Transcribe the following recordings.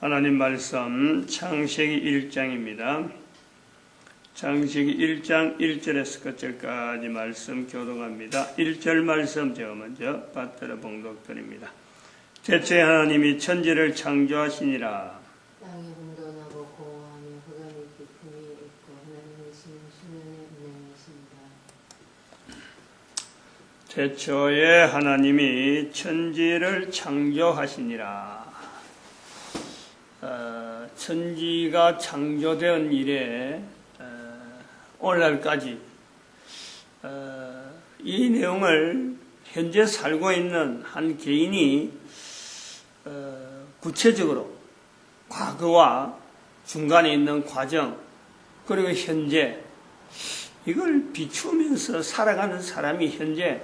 하나님 말씀 창세기 1장입니다. 창세기 1장 1절에서 끝절까지 말씀 교동합니다. 1절 말씀 제가 먼저 받들어 봉독드립니다. 대체 하나님이 천지를 창조하시니라. 태초에 하나님이 천지를 창조하시니라. 어, 천지가 창조된 이래 어, 오늘날까지 어, 이 내용을 현재 살고 있는 한 개인이 어, 구체적으로 과거와 중간에 있는 과정 그리고 현재 이걸 비추면서 살아가는 사람이 현재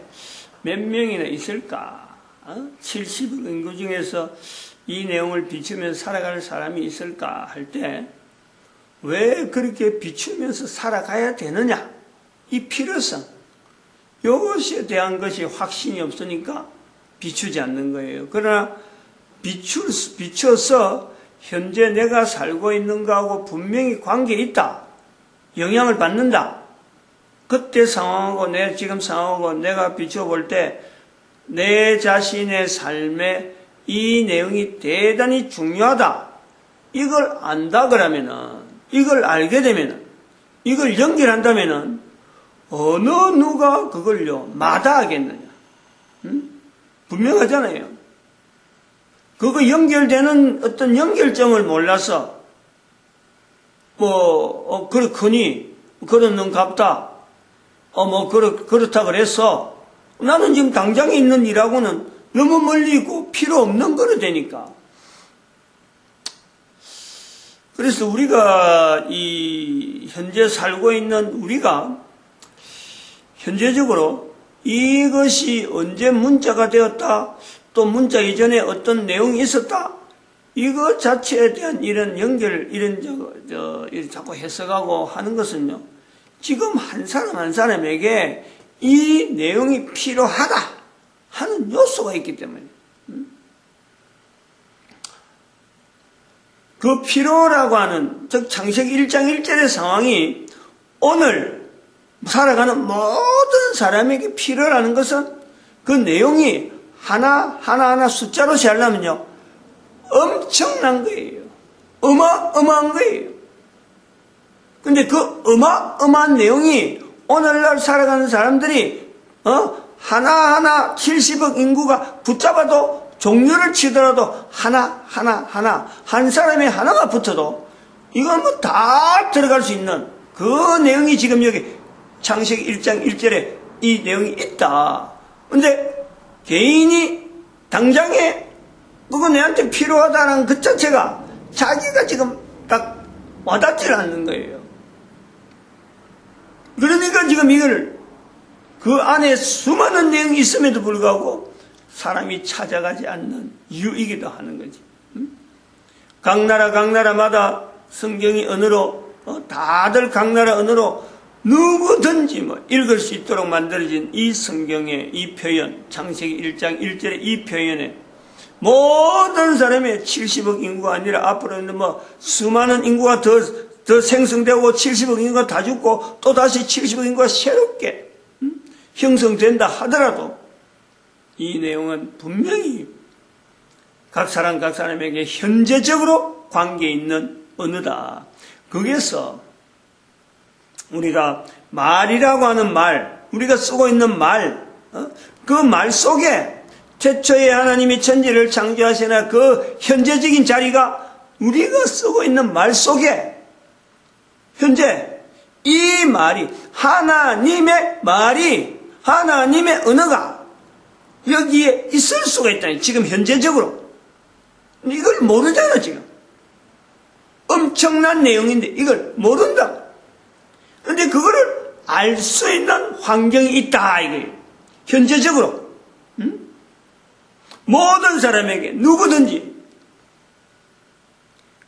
몇 명이나 있을까? 어? 70억 인구 중에서 이 내용을 비추면서 살아가는 사람이 있을까 할 때 왜 그렇게 비추면서 살아가야 되느냐? 이 필요성. 이것에 대한 것이 확신이 없으니까 비추지 않는 거예요. 그러나 비출, 비춰서 현재 내가 살고 있는 거하고 분명히 관계 있다. 영향을 받는다. 그때 상황하고 내 지금 상황하고 내가 비춰볼 때 내 자신의 삶에 이 내용이 대단히 중요하다. 이걸 안다 그러면은 이걸 알게 되면은 이걸 연결한다면은 어느 누가 그걸요 마다하겠느냐? 응? 분명하잖아요. 그거 연결되는 어떤 연결점을 몰라서 뭐 어, 그렇거니 그런 놈 같다. 어뭐 그렇 그렇다 그래서 나는 지금 당장에 있는 일하고는 너무 멀리 있고 필요 없는 거로 되니까. 그래서 우리가 이 현재 살고 있는 우리가 현재적으로 이것이 언제 문자가 되었다, 또 문자 이전에 어떤 내용이 있었다, 이것 자체에 대한 이런 연결, 이런 저, 저, 자꾸 해석하고 하는 것은요, 지금 한 사람 한 사람에게 이 내용이 필요하다 하는 요소가 있기 때문에, 그 필요라고 하는, 즉, 창세기 1장 1절의 상황이 오늘 살아가는 모든 사람에게 필요라는 것은 그 내용이 하나, 하나하나 숫자로 세하려면요. 엄청난 거예요. 어마어마한 거예요. 근데 그 어마어마한 내용이 오늘날 살아가는 사람들이, 어, 하나하나 70억 인구가 붙잡아도 종류를 치더라도 하나, 하나, 하나, 한 사람이 하나가 붙어도 이건 뭐 다 들어갈 수 있는 그 내용이 지금 여기 창세기 1장 1절에 이 내용이 있다. 근데 개인이 당장에 그거 내한테 필요하다는 그 자체가 자기가 지금 딱 와닿질 않는 거예요. 그러니까 지금 이걸 그 안에 수많은 내용이 있음에도 불구하고 사람이 찾아가지 않는 이유이기도 하는 거지. 각 나라 각 나라마다 성경이 언어로 어, 다들 각 나라 언어로 누구든지 뭐 읽을 수 있도록 만들어진 이 성경의 이 표현, 창세기 1장 1절의 이 표현에 모든 사람의 70억 인구가 아니라 앞으로는 뭐 수많은 인구가 더, 더 생성되고 70억 인구가 다 죽고 또 다시 70억 인구가 새롭게 음? 형성된다 하더라도 이 내용은 분명히 각 사람 각 사람에게 현재적으로 관계 있는 언어다. 거기에서 우리가 말이라고 하는 말, 우리가 쓰고 있는 말, 어? 그말 속에 최초에 하나님이 천지를 창조하시나 그 현재적인 자리가 우리가 쓰고 있는 말 속에 현재 이 말이 하나님의 말이 하나님의 언어가 여기에 있을 수가 있다. 지금 현재적으로 이걸 모르잖아 지금 엄청난 내용인데 이걸 모른다. 근데 그거를 알 수 있는 환경이 있다 이거예요. 현재적으로 음? 모든 사람에게 누구든지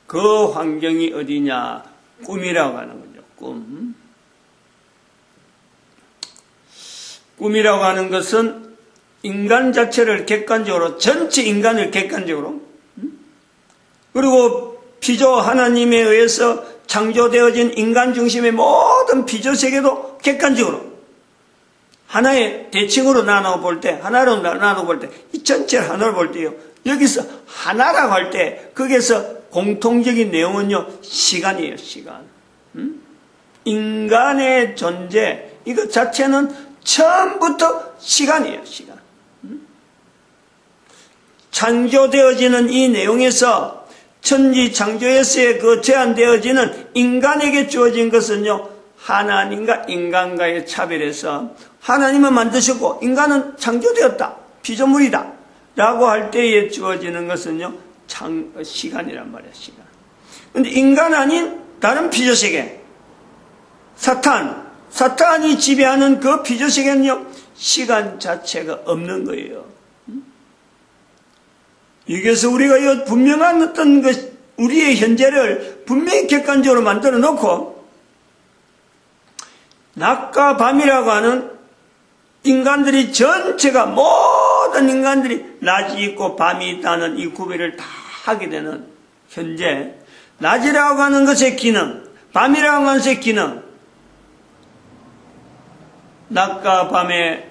그 환경이 어디냐 꿈이라고 하는 거죠. 꿈. 꿈이라고 하는 것은 인간 자체를 객관적으로 전체 인간을 객관적으로 음? 그리고 피조 하나님에 의해서 창조되어진 인간 중심의 모든 피조 세계도 객관적으로 하나의 대칭으로 나눠 볼 때, 하나로 나눠 볼 때, 이 전체를 하나로 볼 때요. 여기서 하나라고 할 때, 거기에서 공통적인 내용은요, 시간이에요, 시간. 음? 인간의 존재, 이것 자체는 처음부터 시간이에요, 시간. 음? 창조되어지는 이 내용에서 천지 창조에서의 그 제한되어지는 인간에게 주어진 것은요, 하나님과 인간과의 차별에서 하나님은 만드셨고 인간은 창조되었다. 피조물이다. 라고 할 때에 주어지는 것은요, 장, 시간이란 말이야, 시간. 근데 인간 아닌 다른 피조세계, 사탄, 사탄이 지배하는 그 피조세계는요, 시간 자체가 없는 거예요. 여기서 우리가 이 분명한 어떤 것, 우리의 현재를 분명히 객관적으로 만들어 놓고, 낮과 밤이라고 하는 인간들이 전체가 모든 인간들이 낮이 있고 밤이 있다는 이 구별을 다 하게 되는 현재 낮이라고 하는 것의 기능, 밤이라고 하는 것의 기능, 낮과 밤에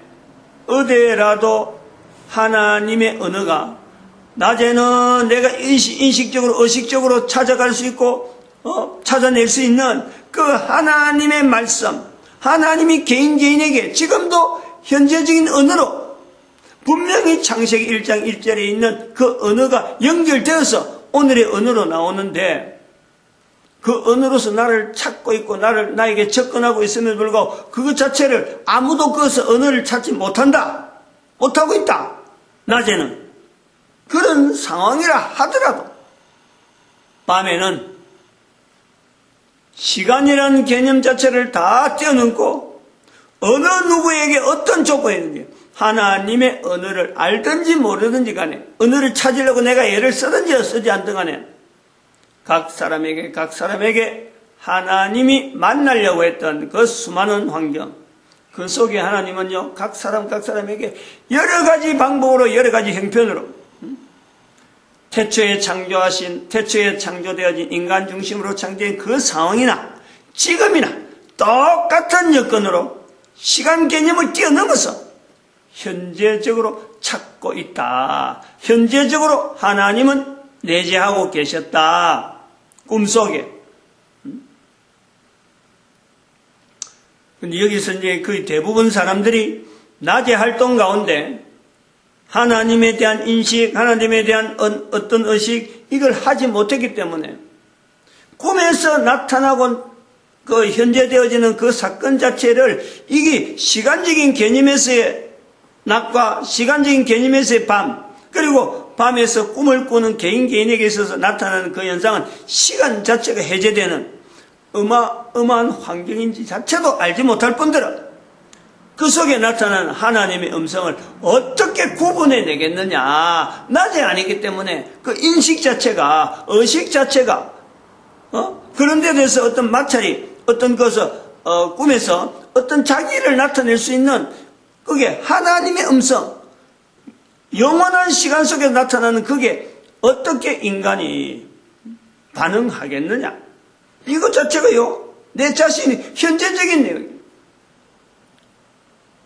어디라도 하나님의 언어가 낮에는 내가 인식, 인식 적으로 의식적으로 찾아갈 수 있고 어, 찾아낼 수 있는 그 하나님의 말씀, 하나님이 개인 개인에게 지금도 현재적인 언어로 분명히 창세기 1장 1절에 있는 그 언어가 연결되어서 오늘의 언어로 나오는데 그 언어로서 나를 찾고 있고 나를 나에게 접근하고 있음에도 불구하고 그것 자체를 아무도 그것을 언어를 찾지 못한다. 못하고 있다. 낮에는. 그런 상황이라 하더라도 밤에는 시간이라는 개념 자체를 다 뛰어넘고 어느 누구에게 어떤 조건이든지 하나님의 언어를 알든지 모르든지 간에 언어를 찾으려고 내가 애를 쓰든지 쓰지 않든 간에 각 사람에게 각 사람에게 하나님이 만나려고 했던 그 수많은 환경 그 속에 하나님은요 각 사람 각 사람에게 여러 가지 방법으로 여러 가지 형편으로 음? 태초에 창조하신 태초에 창조되어진 인간 중심으로 창조된 그 상황이나 지금이나 똑같은 여건으로 시간 개념을 뛰어넘어서 현재적으로 찾고 있다. 현재적으로 하나님은 내재하고 계셨다. 꿈속에. 근데 여기서 이제 거의 대부분 사람들이 낮의 활동 가운데 하나님에 대한 인식, 하나님에 대한 어떤 의식, 이걸 하지 못했기 때문에 꿈에서 나타나고 그 현재 되어지는 그 사건 자체를 이게 시간적인 개념에서의 낮과 시간적인 개념에서의 밤, 그리고 밤에서 꿈을 꾸는 개인 개인에게 있어서 나타나는 그 현상은 시간 자체가 해제되는 어마어마한 환경인지 자체도 알지 못할 뿐더러 그 속에 나타나는 하나님의 음성을 어떻게 구분해 내겠느냐. 낮에 아니기 때문에 그 인식 자체가, 의식 자체가, 어? 그런 데 대해서 어떤 마찰이, 어떤 것을, 어, 꿈에서 어떤 자기를 나타낼 수 있는 그게 하나님의 음성, 영원한 시간 속에 나타나는 그게 어떻게 인간이 반응하겠느냐. 이것 자체가요, 내 자신이 현재적인 내용이에요.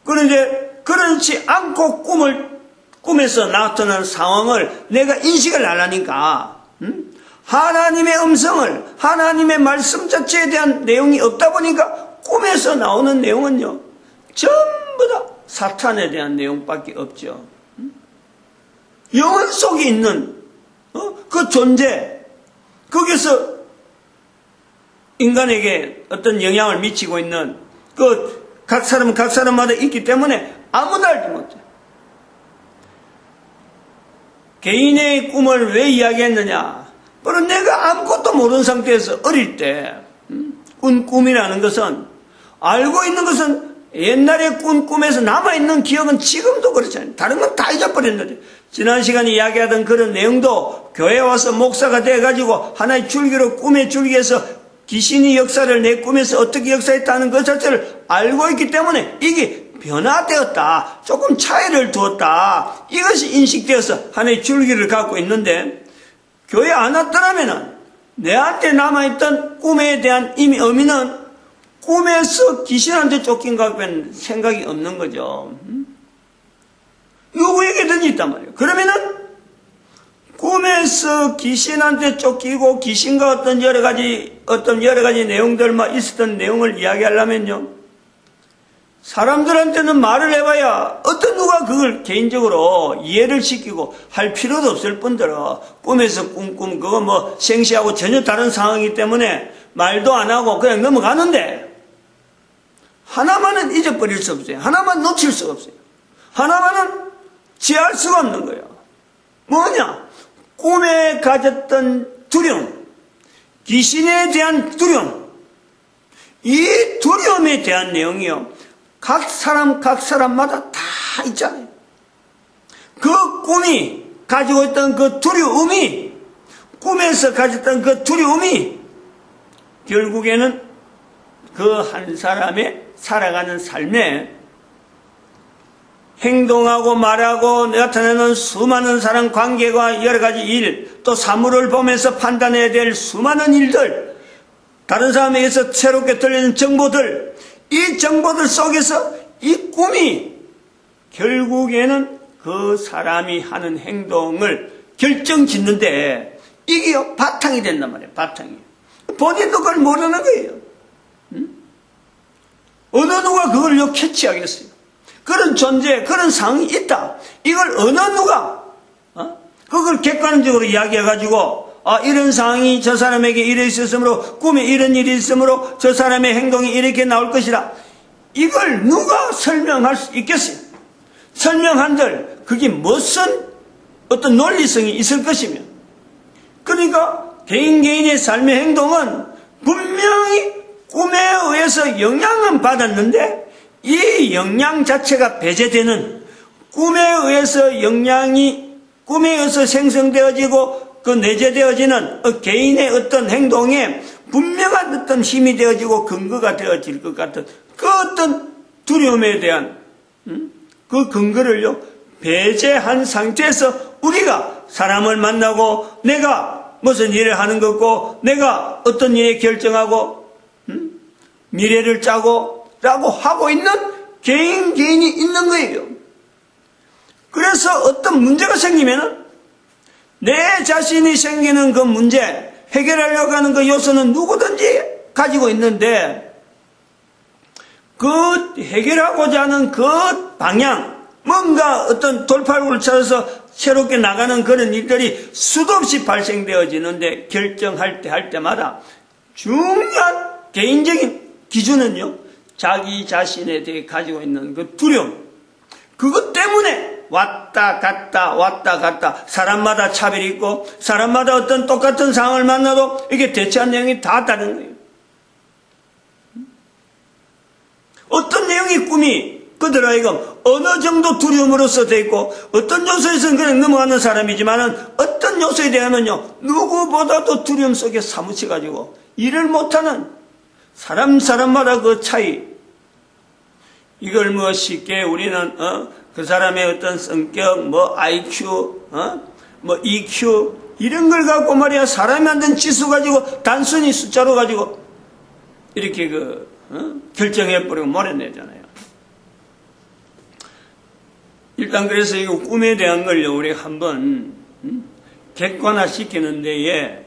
그런데 그렇지 않고 꿈을 꿈에서 나타나는 상황을 내가 인식을 안 하니까 음? 하나님의 음성을 하나님의 말씀 자체에 대한 내용이 없다 보니까 꿈에서 나오는 내용은요 전부 다 사탄에 대한 내용밖에 없죠. 음? 영혼 속에 있는 어? 그 존재 거기서 인간에게 어떤 영향을 미치고 있는 그 각 사람은 각 사람마다 있기 때문에 아무도 알지 못해. 개인의 꿈을 왜 이야기했느냐? 바로 내가 아무것도 모르는 상태에서 어릴 때, 음, 꾼 꿈이라는 것은, 알고 있는 것은 옛날에 꾼 꿈에서 남아있는 기억은 지금도 그렇잖아요. 다른 건 다 잊어버렸는데. 지난 시간에 이야기하던 그런 내용도 교회 와서 목사가 돼가지고 하나의 줄기로 꿈의 줄기에서 귀신이 역사를 내 꿈에서 어떻게 역사했다는 것 자체를 알고 있기 때문에 이게 변화되었다. 조금 차이를 두었다. 이것이 인식되어서 하나의 줄기를 갖고 있는데 교회 안 왔더라면은 내한테 남아있던 꿈에 대한 이미 의미는 꿈에서 귀신한테 쫓긴 것밖에 생각이 없는 거죠. 음? 누구에게든지 있단 말이에요. 그러면은 꿈에서 귀신한테 쫓기고 귀신과 어떤 여러 가지 어떤 여러 가지 내용들만 있었던 내용을 이야기하려면요. 사람들한테는 말을 해봐야 어떤 누가 그걸 개인적으로 이해를 시키고 할 필요도 없을 뿐더러 꿈에서 꿈꿈 그거 뭐 생시하고 전혀 다른 상황이기 때문에 말도 안 하고 그냥 넘어가는데 하나만은 잊어버릴 수 없어요. 하나만 놓칠 수가 없어요. 하나만은 지할 수가 없는 거예요. 뭐냐? 꿈에 가졌던 두려움, 귀신에 대한 두려움, 이 두려움에 대한 내용이요. 각 사람, 각 사람마다 다 있잖아요. 그 꿈이 가지고 있던 그 두려움이, 꿈에서 가졌던 그 두려움이 결국에는 그 한 사람의 살아가는 삶에 행동하고 말하고 나타내는 수많은 사람 관계와 여러 가지 일, 또 사물을 보면서 판단해야 될 수많은 일들, 다른 사람에게서 새롭게 들리는 정보들, 이 정보들 속에서 이 꿈이 결국에는 그 사람이 하는 행동을 결정 짓는데 이게 바탕이 된단 말이에요. 바탕이. 본인도 그걸 모르는 거예요. 응? 어느 누가 그걸요 캐치하겠어요. 그런 존재, 그런 상황이 있다. 이걸 어느 누가 어? 그걸 객관적으로 이야기해가지고 아, 이런 상황이 저 사람에게 이래 있었으므로 꿈에 이런 일이 있으므로 저 사람의 행동이 이렇게 나올 것이라. 이걸 누가 설명할 수 있겠어요? 설명한들 그게 무슨 어떤 논리성이 있을 것이며 그러니까 개인 개인의 삶의 행동은 분명히 꿈에 의해서 영향은 받았는데 이 영향 자체가 배제되는 꿈에 의해서 영향이 꿈에 의해서 생성되어지고 그 내재되어지는 어, 개인의 어떤 행동에 분명한 어떤 힘이 되어지고 근거가 되어질 것 같은 그 어떤 두려움에 대한 음? 그 근거를요 배제한 상태에서 우리가 사람을 만나고 내가 무슨 일을 하는 것고 내가 어떤 일에 결정하고 음? 미래를 짜고 라고 하고 있는 개인 개인이 있는 거예요. 그래서 어떤 문제가 생기면은 내 자신이 생기는 그 문제 해결하려고 하는 그 요소는 누구든지 가지고 있는데 그 해결하고자 하는 그 방향 뭔가 어떤 돌파구를 찾아서 새롭게 나가는 그런 일들이 수도 없이 발생되어지는데 결정할 때 할 때마다 중요한 개인적인 기준은요 자기 자신에 대해 가지고 있는 그 두려움 그것 때문에 왔다 갔다 왔다 갔다 사람마다 차별이 있고 사람마다 어떤 똑같은 상황을 만나도 이게 대처한 내용이 다 다른 거예요. 어떤 내용이 꿈이 그들 하여금 어느 정도 두려움으로써 돼 있고 어떤 요소에서는 그냥 넘어가는 사람이지만은 어떤 요소에 대한은요 누구보다도 두려움 속에 사무쳐 가지고 일을 못하는 사람 사람마다 그 차이 이걸 뭐 쉽게 우리는 어? 그 사람의 어떤 성격, 뭐 IQ, 어? 뭐 EQ 이런 걸 갖고 말이야 사람이 만든 지수 가지고 단순히 숫자로 가지고 이렇게 그 어? 결정해 버리고 몰아내잖아요. 일단 그래서 이 꿈에 대한 걸요 우리 한번 음? 객관화 시키는 데에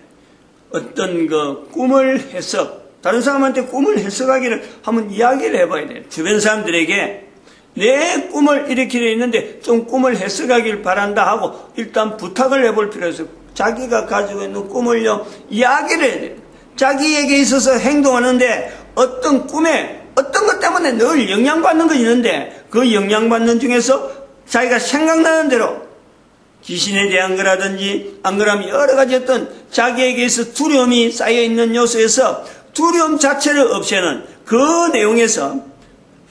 어떤 그 꿈을 해석 다른 사람한테 꿈을 해석하기를 한번 이야기를 해봐야 돼요. 주변 사람들에게 내 꿈을 이렇게 되어 있는데 좀 꿈을 해석하길 바란다 하고 일단 부탁을 해볼 필요가 있어요. 자기가 가지고 있는 꿈을요, 이야기를 해야 돼요. 자기에게 있어서 행동하는데 어떤 꿈에 어떤 것 때문에 늘 영향받는 것이 있는데 그 영향받는 중에서 자기가 생각나는 대로 귀신에 대한 거라든지 안 그러면 여러 가지 어떤 자기에게서 두려움이 쌓여 있는 요소에서 두려움 자체를 없애는 그 내용에서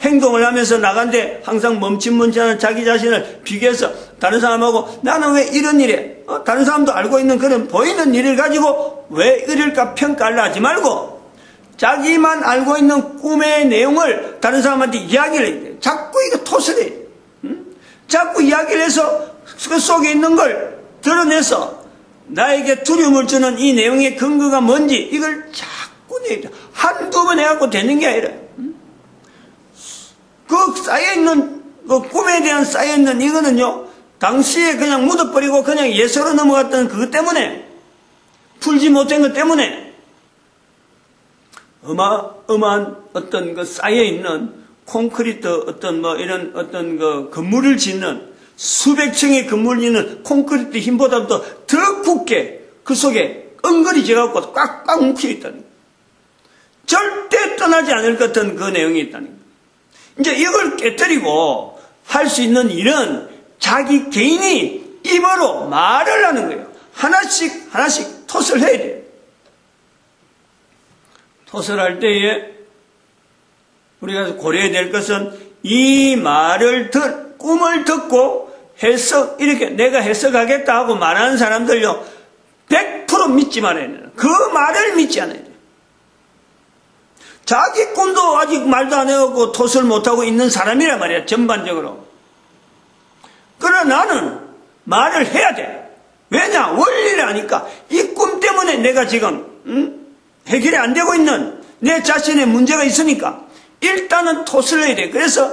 행동을 하면서 나간데 항상 멈칫멈칫하는 자기 자신을 비교해서 다른 사람하고 나는 왜 이런 일에 어? 다른 사람도 알고 있는 그런 보이는 일을 가지고 왜 이럴까 평가를 하지 말고 자기만 알고 있는 꿈의 내용을 다른 사람한테 이야기를 돼. 자꾸 이거. 응? 자꾸 이야기를 해서 그 속에 있는 걸 드러내서 나에게 두려움을 주는 이 내용의 근거가 뭔지 이걸 내 한두 번 해갖고 되는 게 아니라 음? 그 쌓여있는 그 꿈에 대한 쌓여있는 이거는요 당시에 그냥 묻어버리고 그냥 예서로 넘어갔던 그것 때문에 풀지 못한 것 때문에 어마어마한 어떤 그 쌓여있는 콘크리트 어떤 뭐 이런 어떤 그 건물을 짓는 수백 층의 건물을 짓는 콘크리트 힘보다도 더 굳게 그 속에 엉거리 져갖고 꽉꽉 묵혀 있다는 거예요. 절대 떠나지 않을 것 같은 그 내용이 있다는 거예요. 이제 이걸 깨뜨리고 할 수 있는 일은 자기 개인이 입으로 말을 하는 거예요. 하나씩 하나씩 톳을 해야 돼요. 톳을 할 때에 우리가 고려해야 될 것은 이 말을 듣, 꿈을 듣고 해석, 이렇게 내가 해석하겠다 하고 말하는 사람들요, 100% 믿지 말아야 돼요. 그 말을 믿지 않아야 돼요. 자기 꿈도 아직 말도 안 해갖고 톳을 못하고 있는 사람이란 말이야, 전반적으로. 그러나 나는 말을 해야 돼. 왜냐? 원리를 아니까. 이 꿈 때문에 내가 지금, 음? 해결이 안 되고 있는 내 자신의 문제가 있으니까 일단은 톳을 해야 돼. 그래서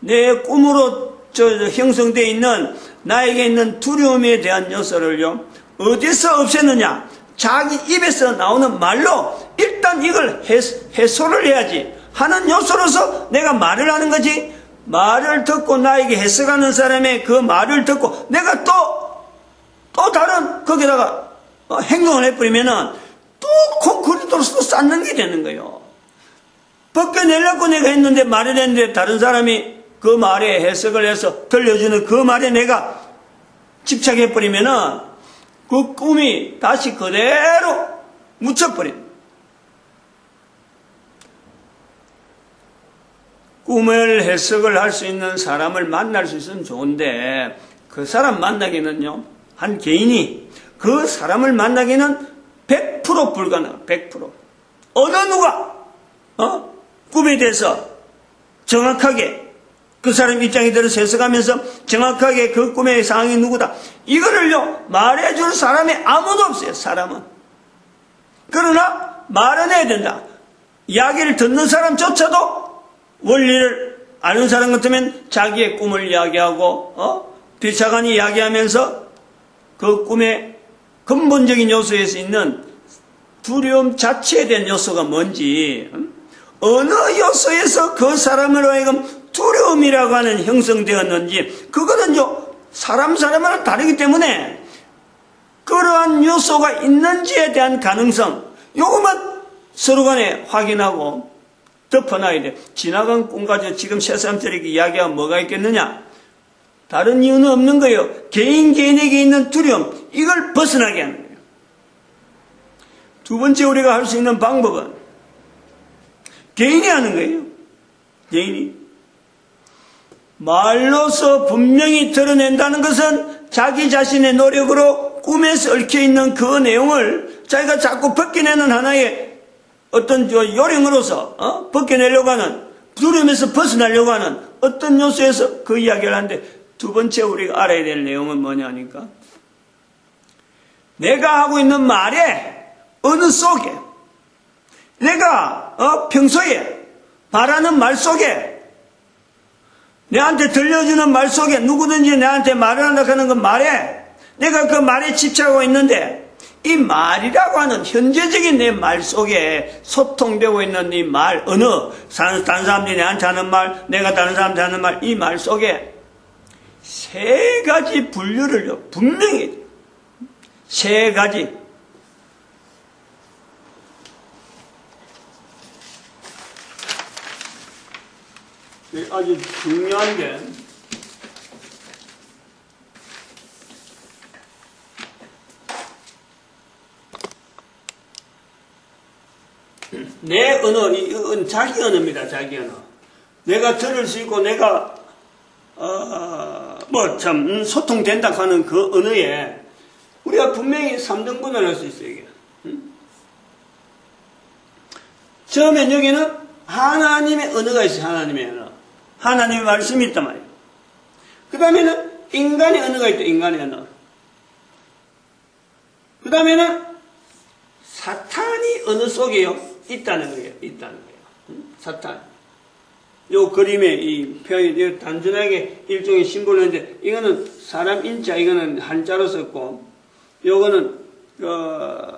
내 꿈으로 저, 저 형성되어 있는 나에게 있는 두려움에 대한 요소를요, 어디서 없앴느냐? 자기 입에서 나오는 말로 일 단 이걸 해소, 를 해야지. 하는 요소로서 내가 말을 하는 거지. 말을 듣고 나에게 해석하는 사람의 그 말을 듣고 내가 또, 또 다른 거기다가 어, 행동을 해버리면은 또 콘크리트로서 쌓는 게 되는 거예요. 벗겨내려고 내가 했는데 말을 했는데 다른 사람이 그 말에 해석을 해서 들려주는 그 말에 내가 집착해버리면은 그 꿈이 다시 그대로 묻혀버립니다. 꿈을 해석을 할 수 있는 사람을 만날 수 있으면 좋은데 그 사람 만나기는요 한 개인이 그 사람을 만나기는 100% 불가능 100% 어느 누가 어? 꿈에 대해서 정확하게 그 사람 입장에 들어서 해석하면서 정확하게 그 꿈의 상황이 누구다. 이거를요 말해줄 사람이 아무도 없어요 사람은. 그러나 말은 해야 된다. 이야기를 듣는 사람조차도 원리를 아는 사람 같으면 자기의 꿈을 이야기하고 어? 뒤차간이 이야기하면서 그 꿈의 근본적인 요소에서 있는 두려움 자체에 대한 요소가 뭔지 어느 요소에서 그 사람으로 하여금 두려움이라고 하는 형성되었는지 그거는요 사람 사람마다 다르기 때문에 그러한 요소가 있는지에 대한 가능성 요것만 서로 간에 확인하고 덮어놔야 돼. 지나간 꿈 가지고 지금 새 사람들에게 이야기하면 뭐가 있겠느냐? 다른 이유는 없는 거예요. 개인 개인에게 있는 두려움, 이걸 벗어나게 하는 거예요. 두 번째 우리가 할 수 있는 방법은 개인이 하는 거예요. 개인이. 말로서 분명히 드러낸다는 것은 자기 자신의 노력으로 꿈에서 얽혀있는 그 내용을 자기가 자꾸 벗겨내는 하나의 어떤 저 요령으로서 어? 벗겨내려고 하는 두려움에서 벗어나려고 하는 어떤 요소에서 그 이야기를 하는데 두 번째 우리가 알아야 될 내용은 뭐냐니까 내가 하고 있는 말에 어느 속에 내가 어? 평소에 말하는 말 속에 내한테 들려주는 말 속에 누구든지 내한테 말을 한다 하는 그 말에 내가 그 말에 집착하고 있는데 이 말이라고 하는 현재적인 내 말 속에 소통되고 있는 이 말, 어느, 다른 사람들이 내한테 하는 말, 내가 다른 사람한테 하는 말, 이 말 속에 세 가지 분류를 분명히. 세 가지. 아주 중요한 게 내 언어, 이 자기 언어입니다. 자기 언어. 내가 들을 수 있고 내가 어, 뭐 참 음, 소통된다 하는 그 언어에 우리가 분명히 3등분을 할 수 있어요. 이게. 음? 처음엔 여기는 하나님의 언어가 있어요. 하나님의 언어. 하나님의 말씀이 있단 말이에요. 그 다음에는 인간의 언어가 있다. 인간의 언어. 다음에는 사탄이 어느 속에요? 있다는 거예요. 있다는 거예요. 음? 사탄. 요 그림에 이 표현이 이거 단순하게 일종의 심볼인데 이거는 사람 인자 이거는 한자로 썼고 요거는 그,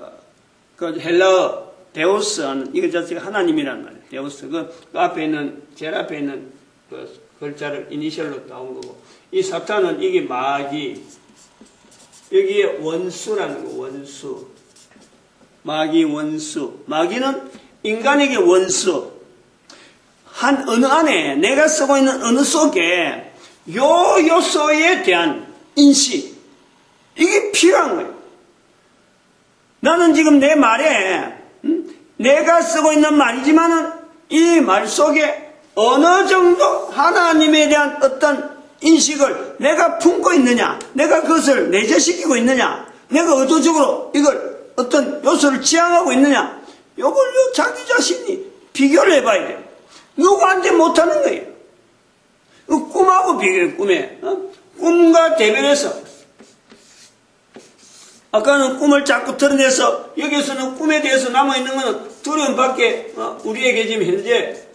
그 헬라어 데오스 하는 이거 자체가 하나님이란 말이에요. 데오스 그, 그 앞에 있는 제일 앞에 있는 그 글자를 이니셜로 따온 거고 이 사탄은 이게 마귀 여기에 원수라는 거 원수 마귀 원수 마귀는 인간에게 원수. 한 어느 안에 내가 쓰고 있는 어느 속에 요 요소에 대한 인식. 이게 필요한 거예요. 나는 지금 내 말에 음, 내가 쓰고 있는 말이지만은 이 말 속에 어느 정도 하나님에 대한 어떤 인식을 내가 품고 있느냐, 내가 그것을 내재시키고 있느냐, 내가 의도적으로 이걸 어떤 요소를 지향하고 있느냐, 요걸요 자기 자신이 비교를 해봐야 돼요. 누구한테 못하는 거예요. 그 꿈하고 비교해, 꿈에. 어? 꿈과 대변해서. 아까는 꿈을 자꾸 드러내서 여기서는 꿈에 대해서 남아있는 것은 두려움밖에 어? 우리에게 지금 현재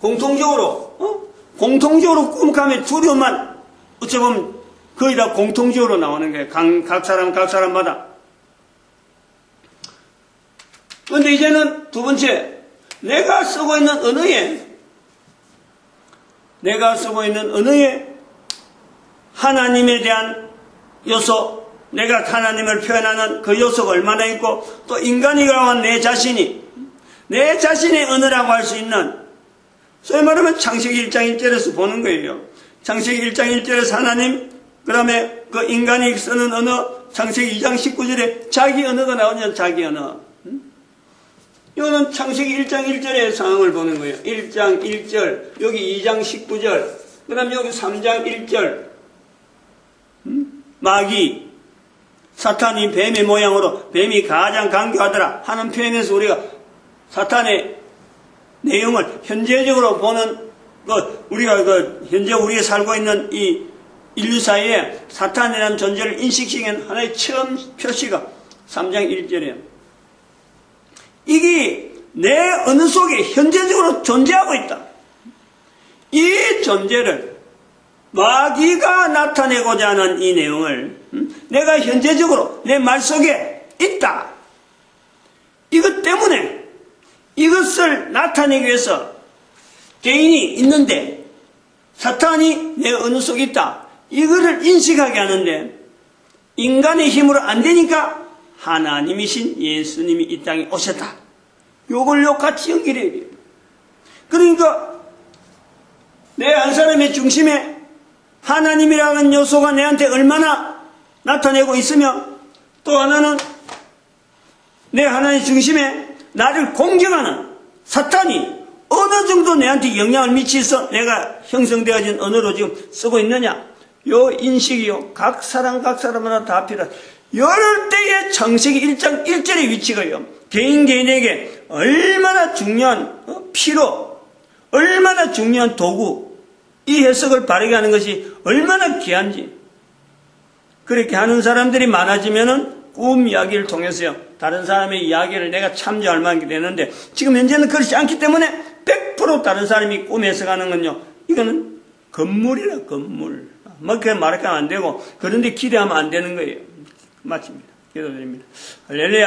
공통적으로 어? 공통적으로 꿈감에 두려움만 어찌 보면 거의 다 공통적으로 나오는 거예요. 각, 각 사람 각 사람마다. 그런데 이제는 두 번째 내가 쓰고 있는 언어에 내가 쓰고 있는 언어에 하나님에 대한 요소 내가 하나님을 표현하는 그 요소가 얼마나 있고 또 인간이라고 한 내 자신이 내 자신의 언어라고 할 수 있는 소위 말하면 창세기 1장 1절에서 보는 거예요. 창세기 1장 1절에서 하나님 그 다음에 그 인간이 쓰는 언어 창세기 2장 19절에 자기 언어가 나오냐 자기 언어 이거는 창세기 1장 1절의 상황을 보는 거예요. 1장 1절, 여기 2장 19절, 그 다음 여기 3장 1절. 음? 마귀, 사탄이 뱀의 모양으로 뱀이 가장 강교하더라 하는 표현에서 우리가 사탄의 내용을 현재적으로 보는 그 우리가 그 현재 우리가 살고 있는 이 인류 사이에 사탄이라는 존재를 인식시키는 하나의 처음 표시가 3장 1절이에요. 이게 내 어느 속에 현재적으로 존재하고 있다. 이 존재를 마귀가 나타내고자 하는 이 내용을 음, 내가 현재적으로 내 말 속에 있다. 이것 때문에 이것을 나타내기 위해서 개인이 있는데 사탄이 내 어느 속에 있다. 이거를 인식하게 하는데 인간의 힘으로 안 되니까 하나님이신 예수님이 이 땅에 오셨다. 요걸요 같이 연결해야 돼요. 그러니까 내 한 사람의 중심에 하나님이라는 요소가 내한테 얼마나 나타내고 있으며 또 하나는 내 하나의 중심에 나를 공격하는 사탄이 어느 정도 내한테 영향을 미치서 내가 형성되어진 언어로 지금 쓰고 있느냐 요 인식이요 각 사람 각 사람마다 다 필요한 이럴 때의 창세기 1장 1절의 위치가요. 개인 개인에게 얼마나 중요한 어, 필요 얼마나 중요한 도구 이 해석을 바르게 하는 것이 얼마나 귀한지. 그렇게 하는 사람들이 많아지면은 꿈 이야기를 통해서요. 다른 사람의 이야기를 내가 참조할 만하게 되는데 지금 현재는 그렇지 않기 때문에 100% 다른 사람이 꿈 해석하는 건요. 이거는 건물이라 건물. 뭐 그냥 말하면 안 되고 그런데 기대하면 안 되는 거예요 마칩니다. 기도드립니다. 할렐루야